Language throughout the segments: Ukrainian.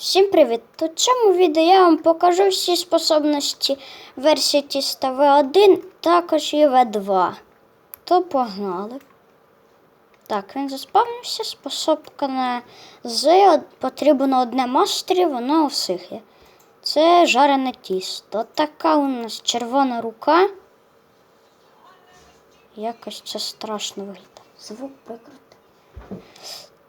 Всім привіт! У цьому відео я вам покажу всі способності версії тіста V1, також і V2. То погнали. Так, він заспавнився, способка на з потрібно одне мастері, воно у всіх є. Це жарене тісто. Така у нас червона рука. Якось це страшно виглядає. Звук прикрути.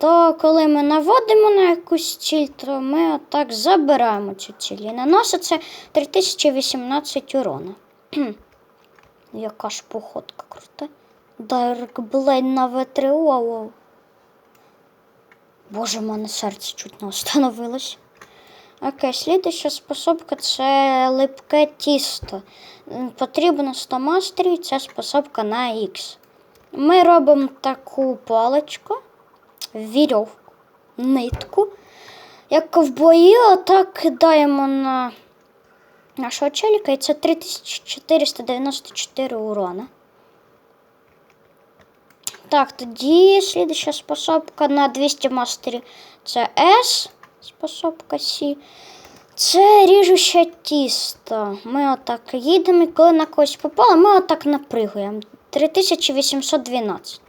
То коли ми наводимо на якусь ціль, то ми отак забираємо цю ціль. І наноситься 3018 урона. Яка ж походка крута. Dark Blade на В3. Боже, в мене серце чуть не остановилось. Окей, слідуща способка це липке тісто. Потрібно 100 мастерів, це способка на Х. Ми робимо таку паличку, вірьовку, нитку. Як ковбої, отак кидаємо на нашого челіка, і це 3494 урона. Так, тоді слідуща способка на 200 мастерів це S, способка С. Це ріжуще тісто. Ми отак їдемо, і коли на когось попало, ми отак напригуємо. 3812.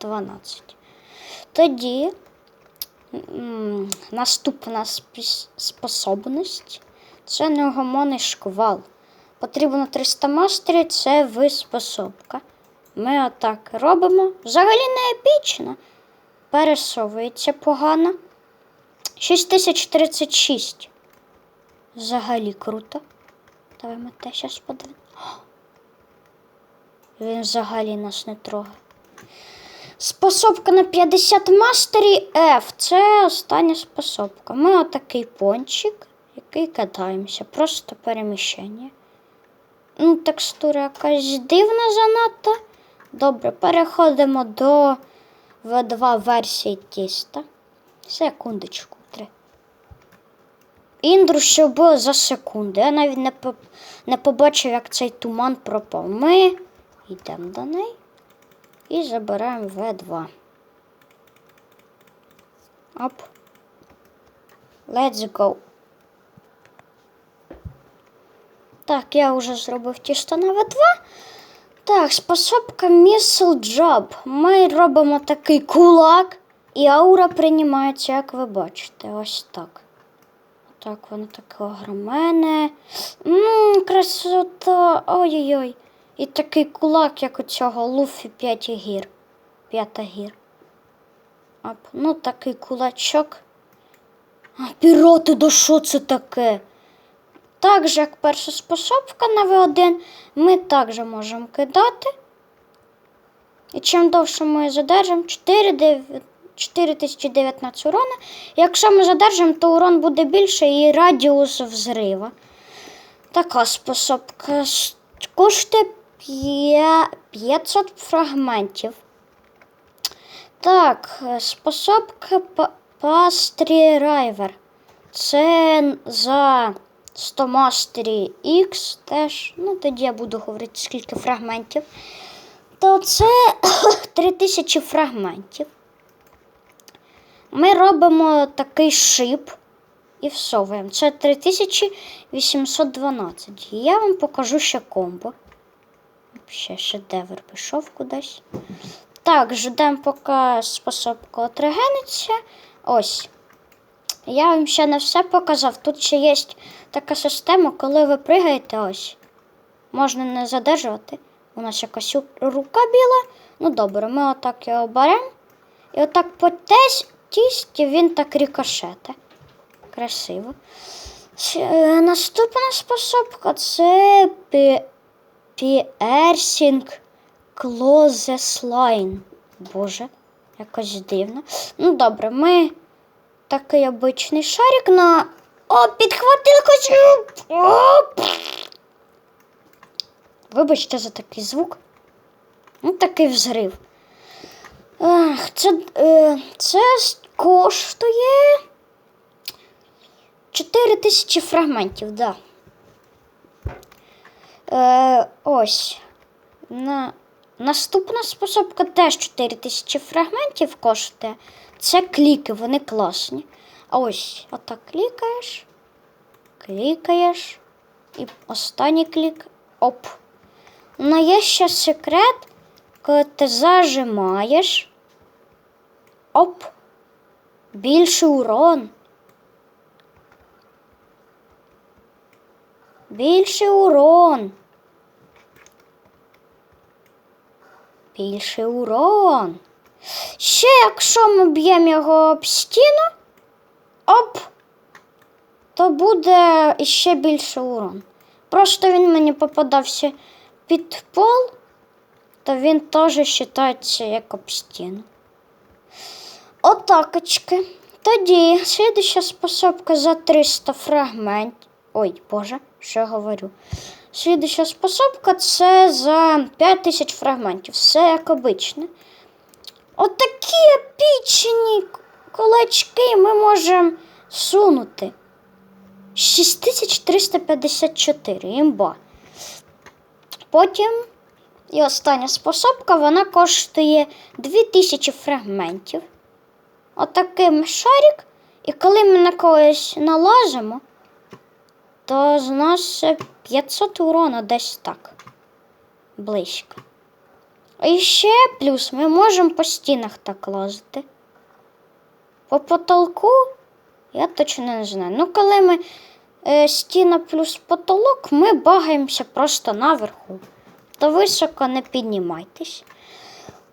12. Тоді наступна способність це неугомонний шквал. Потрібно 300 мастерів, це виспособка. Ми отак робимо. Взагалі не епічно. Пересовується погано. 6036. Взагалі круто. Давай ми те зараз подивимося. Він взагалі нас не трогає. Способка на 50 мастері F. Це остання способка. Ми отакий пончик, який катаємося. Просто переміщення. Ну, текстура якась дивна занадто. Добре, переходимо до V2 версії тіста. Секундочку. Три. Індру, що було за секунду. Я навіть не побачив, як цей туман пропав. Ми йдемо до неї і забираємо V2. Оп. Let's go. Так, я вже зробив тісто на V2. Так, способка Missile Job. Ми робимо такий кулак, і аура приймається, як ви бачите, ось так. Так, воно таке огромене. Ммм, красота. Ой-ой-ой. І такий кулак, як у цього Луфі 5 гір. П'ята гір. Оп. Ну, такий кулачок. А, піроти, да що це таке? Так же, як перша способка на В1, ми також можемо кидати. І чим довше ми задержимо, 4, 9, 4019 урона. Якщо ми задержимо, то урон буде більше і радіус взрива. Така способка коштує 500 фрагментів. Так, е, способка Па- Пастрі Райвер. Це за 100 мастері X теж. Ну, тоді я буду говорити, скільки фрагментів. То це 3000 фрагментів. Ми робимо такий шип і всовуємо. Це 3812. І Я вам покажу ще комбо. Ще шедевр пішов кудись. Так, ждемо, поки способка отрегениться. Ось. Я вам ще не все показав. Тут ще є така система, коли ви пригаєте ось. Можна не задержувати. У нас якась рука біла. Ну добре, ми отак його беремо. І отак по тісті він так рікошете. Красиво. Е, Наступна способка це Piercing Clothesline. Боже, якось дивно. Ну добре, ми такий обичний шарик на. О, підхватили хочу. Вибачте за такий звук. Ну, такий взрив. Ах, це, е, це коштує 4 тисячі фрагментів, да. Е, ось. На... Наступна способка теж 4 тисячі фрагментів коштує. Це кліки, вони класні. А ось отак клікаєш, клікаєш. І останній клік. Оп. Ну, є ще секрет, коли ти зажимаєш. Оп. Більший урон. Більший урон. Більший урон. Ще якщо ми б'ємо його об стіну, оп, то буде іще більше урон. Просто він мені попадався під пол, то він теж вважається як об стіну. Отакочки. Тоді слідуща способка за 300 фрагментів. Ой, Боже, що я говорю? Слідуща способка це за 5000 фрагментів. Все як обичне. Отакі епічні кулачки ми можемо сунути. 6354 імба. Потім і остання способка, вона коштує 2000 фрагментів. Отаким шарик. І коли ми на когось налазимо, то з нас 500 урона десь так. Близько. І ще плюс ми можемо по стінах так лазити. По потолку я точно не знаю. Ну, коли ми е, стіна плюс потолок, ми багаємося просто наверху. То високо не піднімайтесь.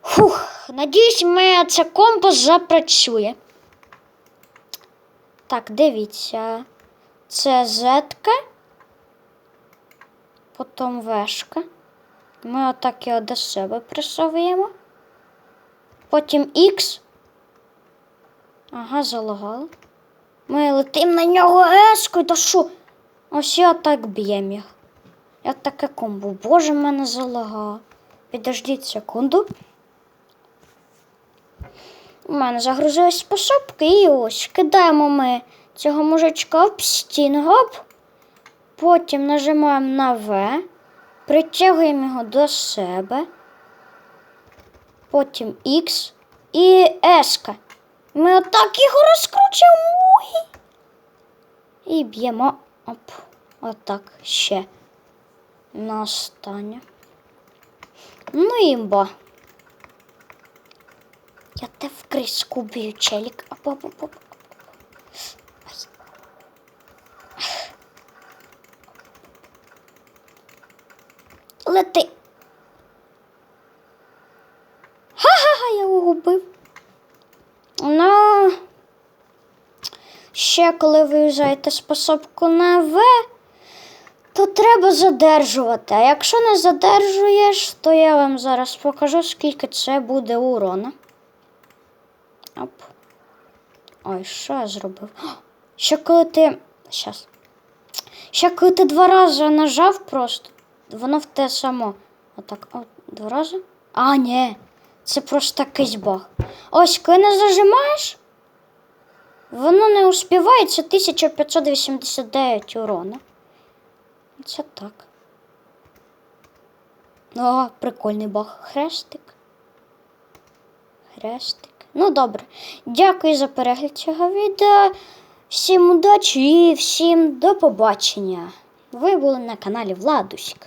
Фух, надіюсь, ми це комбо запрацює. Так, дивіться. Це зетка, потім вешка. Ми отак його до себе присовуємо. Потім Х. Ага, залагало. Ми летимо на нього ескою, та що? Ось я так б'ємо їх. Я таке комбо. Боже, мене залагало. Підождіть секунду. У мене загрузились способки і ось кидаємо ми цього мужичка об стіну, гоп. Потім нажимаємо на В, притягуємо його до себе, потім Х і S. Ми отак його розкручуємо. І б'ємо оп, отак ще на останнє. Ну імба. Я те в криску челік. Оп, оп, оп, оп. Ай. Лети. Ха-ха-ха, я його убив. Ну, ще коли ви юзаєте способку на В, то треба задержувати. А якщо не задержуєш, то я вам зараз покажу, скільки це буде урона. Оп. Ой, що я зробив? Ще коли ти. Щас. Ще коли ти два рази нажав просто, воно в те само. Отак. О, два рази? А, ні. Це просто якийсь баг. Ось, коли не зажимаєш, воно не успіває, це 1589 урона. Це так. О, прикольний баг. Хрестик. Хрестик. Ну добре. Дякую за перегляд цього відео. Всім удачі і всім до побачення. Ви були на каналі Владуськ.